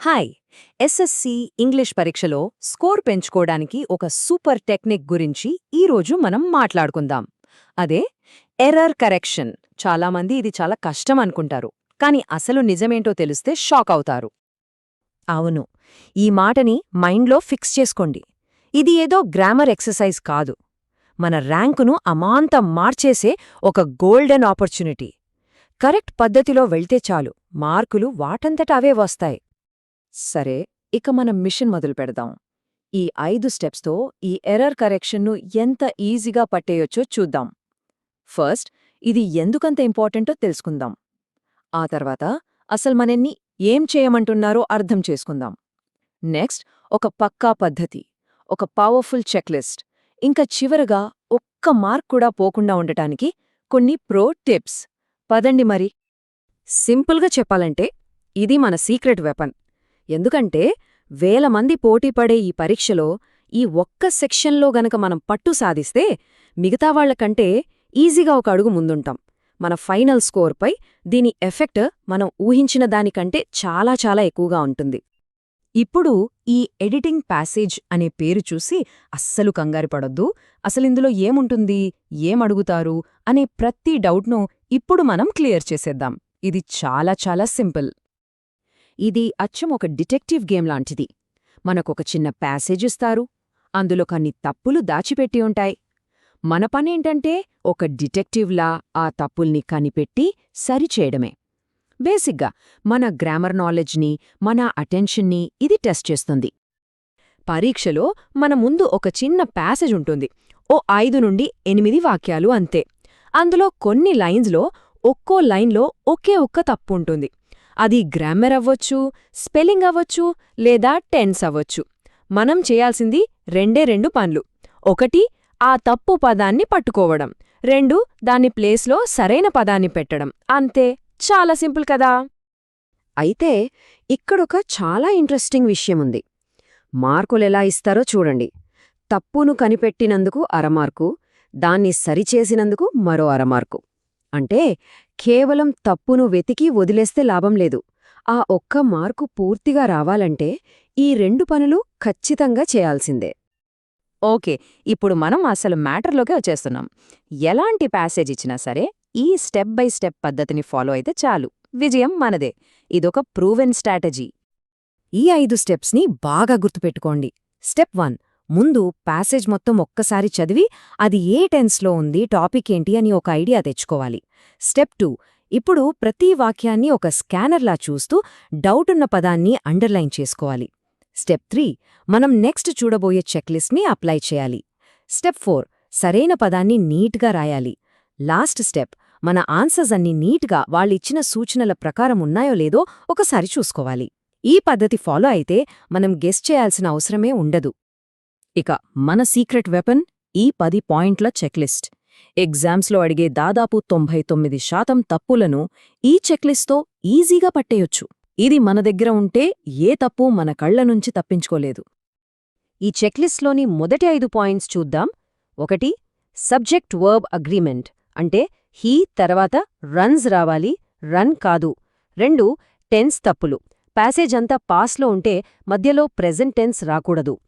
Hi. SSC English పరీక్షలో score పెంచుకోవడానికి ఒక సూపర్ టెక్నిక్ గురించి ఈరోజు మనం మాట్లాడుకుందాం. అదే ఎర్రర్ కరెక్షన్. చాలామంది ఇది చాలా కష్టం అనుకుంటారు కానీ అసలు నిజమేంటో తెలిస్తే షాక్ అవుతారు. అవును ఈ మాటని మైండ్లో ఫిక్స్ చేసుకోండి. ఇది ఏదో గ్రామర్ ఎక్సర్సైజ్ కాదు. మన ర్యాంకును అమాంతం మార్చేసే ఒక గోల్డెన్ ఆపర్చునిటీ. కరెక్ట్ పద్ధతిలో వెళ్తే చాలు మార్కులు వాటంతట అవే వస్తాయి. సరే ఇక మనం మిషన్ మొదలు పెడదాం. ఈ ఐదు స్టెప్స్తో ఈ ఎర్రర్ కరెక్షన్ను ఎంత ఈజీగా పట్టేయొచ్చో చూద్దాం. ఫస్ట్ ఇది ఎందుకంత ఇంపార్టెంటో తెలుసుకుందాం. ఆ తర్వాత అసలు మనల్ని ఏం చేయమంటున్నారో అర్థం చేసుకుందాం. నెక్స్ట్ ఒక పక్కా పద్ధతి ఒక పవర్ఫుల్ చెక్లిస్ట్. ఇంకా చివరగా ఒక్క మార్క్ కూడా పోకుండా ఉండటానికి కొన్ని ప్రో టిప్స్. పదండి మరి. సింపుల్గా చెప్పాలంటే ఇది మన సీక్రెట్ వెపన్. ఎందుకంటే వేల మంది పోటీపడే ఈ పరీక్షలో ఈ ఒక్క సెక్షన్లో గనక మనం పట్టు సాధిస్తే మిగతా వాళ్ళకంటే ఈజీగా ఒక అడుగు ముందుంటాం. మన ఫైనల్ స్కోర్పై దీని ఎఫెక్ట్ మనం ఊహించిన దానికంటే చాలా చాలా ఎక్కువగా ఉంటుంది. ఇప్పుడు ఈ ఎడిటింగ్ ప్యాసేజ్ అనే పేరు చూసి అస్సలు కంగారు పడొద్దు. అసలిందులో ఏముంటుంది? ఏమడుగుతారు అనే ప్రతి డౌట్ను ఇప్పుడు మనం క్లియర్ చేసేద్దాం. ఇది చాలా చాలా సింపుల్. ఇది అచ్చం ఒక డిటెక్టివ్ గేమ్ లాంటిది. మనకొక చిన్న ప్యాసేజ్ ఇస్తారు. అందులో కొన్ని తప్పులు దాచిపెట్టి ఉంటాయి. మన పనేంటంటే ఒక డిటెక్టివ్లా ఆ తప్పుల్ని కనిపెట్టి సరిచేయడమే. బేసిక్గా మన గ్రామర్ నాలెడ్జ్ని మన అటెన్షన్ని ఇది టెస్ట్ చేస్తుంది. పరీక్షలో మన ముందు ఒక చిన్న ప్యాసేజ్ ఉంటుంది. ఓ ఐదు నుండి ఎనిమిది వాక్యాలు అంతే. అందులో కొన్ని లైన్స్లో ఒక్కో లైన్లో ఒకే ఒక్క తప్పు ఉంటుంది. అది గ్రామర్ అవ్వచ్చు స్పెల్లింగ్ అవ్వచ్చు లేదా టెన్స్ అవ్వచ్చు. మనం చేయాల్సింది రెండే రెండు పనులు. ఒకటి ఆ తప్పు పదాన్ని పట్టుకోవడం. రెండు దాని ప్లేస్లో సరైన పదాన్ని పెట్టడం. అంతే. చాలా సింపుల్ కదా? అయితే ఇక్కడొక చాలా ఇంట్రెస్టింగ్ విషయముంది మార్కులెలా ఇస్తారో చూడండి. తప్పును కనిపెట్టినందుకు అరమార్కు దాన్ని సరిచేసినందుకు మరో అరమార్కు. అంటే కేవలం తప్పును వెతికి వదిలేస్తే లాభం లేదు. ఆ ఒక్క మార్కు పూర్తిగా రావాలంటే ఈ రెండు పనులు ఖచ్చితంగా చేయాల్సిందే. ఓకే ఇప్పుడు మనం అసలు మ్యాటర్లోకి వచ్చేస్తున్నాం. ఎలాంటి ప్యాసేజ్ ఇచ్చినా సరే ఈ స్టెప్ బై స్టెప్ పద్ధతిని ఫాలో అయితే చాలు. విజయం మనదే. ఇదొక ప్రూవెన్ స్ట్రాటజీ. ఈ ఐదు స్టెప్స్ని బాగా గుర్తుపెట్టుకోండి. స్టెప్ వన్ ముందు ప్యాసేజ్ మొత్తం ఒక్కసారి చదివి అది ఏ టెన్స్లో ఉంది టాపిక్ ఏంటి అని ఒక ఐడియా తెచ్చుకోవాలి. స్టెప్ టూ ఇప్పుడు ప్రతి వాక్యాన్ని ఒక స్కానర్లా చూస్తూ డౌటున్న పదాన్ని అండర్లైన్ చేసుకోవాలి. స్టెప్ త్రీ మనం నెక్స్ట్ చూడబోయే చెక్లిస్ట్ని అప్లై చేయాలి. స్టెప్ ఫోర్ సరైన పదాన్ని నీట్గా రాయాలి. లాస్ట్ స్టెప్ మన ఆన్సర్స్ అన్ని నీట్గా వాళ్ళిచ్చిన సూచనల ప్రకారం ఉన్నాయో లేదో ఒకసారి చూసుకోవాలి. ఈ పద్ధతి ఫాలో అయితే మనం గెస్ చేయాల్సిన అవసరమే ఉండదు. ఇక మన సీక్రెట్ వెపన్ ఈ పది పాయింట్ల చెక్లిస్ట్. ఎగ్జామ్స్లో అడిగే దాదాపు తొంభై తొమ్మిది శాతం తప్పులను ఈ చెక్లిస్ట్తో ఈజీగా పట్టేయొచ్చు. ఇది మన దగ్గర ఉంటే ఏ తప్పు మన కళ్ళ నుంచి తప్పించుకోలేదు. ఈ చెక్లిస్ట్లోని మొదటి ఐదు పాయింట్స్ చూద్దాం. ఒకటి సబ్జెక్ట్ వర్బ్ అగ్రీమెంట్. అంటే హీ తర్వాత రన్స్ రావాలి రన్ కాదు. రెండు టెన్స్ తప్పులు. ప్యాసేజ్ అంతా పాస్లో ఉంటే మధ్యలో ప్రెజెంట్ టెన్స్ రాకూడదు.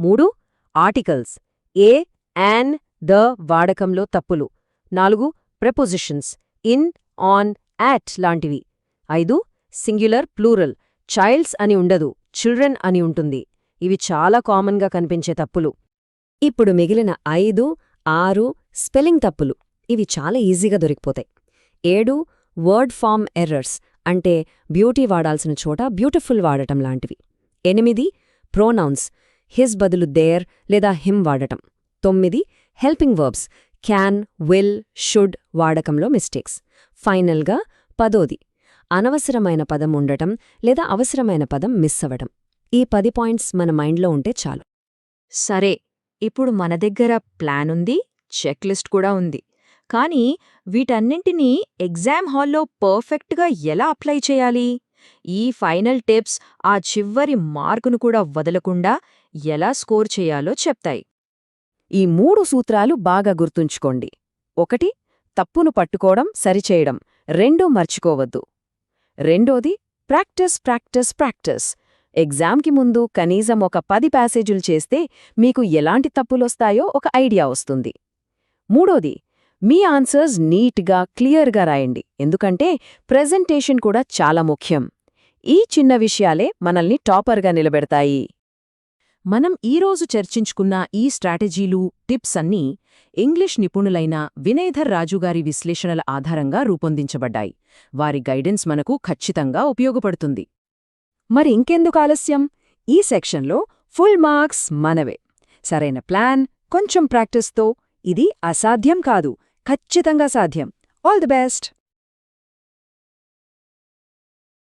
మూడు ఆర్టికల్స్. ఏ యాన్ ద వాడకంలో తప్పులు. నాలుగు ప్రెపోజిషన్స్. ఇన్ ఆన్ యాట్ లాంటివి. ఐదు సింగ్యులర్ ప్లూరల్. చైల్డ్స్ అని ఉండదు చిల్డ్రన్ అని ఉంటుంది. ఇవి చాలా కామన్గా కనిపించే తప్పులు. ఇప్పుడు మిగిలిన ఐదు ఆరు స్పెల్లింగ్ తప్పులు. ఇవి చాలా ఈజీగా దొరికిపోతాయి. ఏడు వర్డ్ ఫామ్ ఎర్రర్స్. అంటే బ్యూటీ వాడాల్సిన చోట బ్యూటిఫుల్ వాడటం లాంటివి. ఎనిమిది ప్రోనౌన్స్. హిస్ బదులు దేర్ లేదా హిమ్ వాడటం. తొమ్మిది helping verbs can will should వాడకంలో మిస్టేక్స్. ఫైనల్గా పదోది అనవసరమైన పదం ఉండటం లేదా అవసరమైన పదం మిస్ అవ్వటం. ఈ పది పాయింట్స్ మన మైండ్లో ఉంటే చాలు. సరే ఇప్పుడు మన దగ్గర ప్లాన్ ఉంది చెక్ లిస్ట్ కూడా ఉంది. కానీ వీటన్నింటినీ ఎగ్జామ్ హాల్లో పర్ఫెక్ట్గా ఎలా అప్లై చేయాలి? ఈ ఫైనల్ టిప్స్ ఆ చివరి మార్కును కూడా వదలకుండా ఎలా స్కోర్ చేయాలో చెప్తాయి. ఈ మూడు సూత్రాలు బాగా గుర్తుంచుకోండి. ఒకటి తప్పును పట్టుకోవడం సరిచేయడం. రెండూ మర్చిపోవద్దు. రెండోది ప్రాక్టీస్ ప్రాక్టీస్ ప్రాక్టీస్. ఎగ్జామ్కి ముందు కనీసం ఒక పది ప్యాసేజీలు చేస్తే మీకు ఎలాంటి తప్పులొస్తాయో ఒక ఐడియా వస్తుంది. మూడోది మీ ఆన్సర్స్ నీట్గా క్లియర్గా రాయండి. ఎందుకంటే ప్రెజెంటేషన్ కూడా చాలా ముఖ్యం. ఈ చిన్న విషయాలే మనల్ని టాపర్గా నిలబెడతాయి. మనం ఈరోజు చర్చించుకున్న ఈ స్ట్రాటజీలు టిప్స్ అన్నీ ఇంగ్లీష్ నిపుణులైన వినయధర్ రాజుగారి విశ్లేషణల ఆధారంగా రూపొందించబడ్డాయి. వారి గైడెన్స్ మనకు ఖచ్చితంగా ఉపయోగపడుతుంది. మరి ఇంకెందుకు ఆలస్యం? ఈ సెక్షన్లో ఫుల్ మార్క్స్ మనవే. సరైన ప్లాన్ కొంచెం ప్రాక్టీస్తో ఇది అసాధ్యం కాదు. ఖచ్చితంగా సాధ్యం. All the best!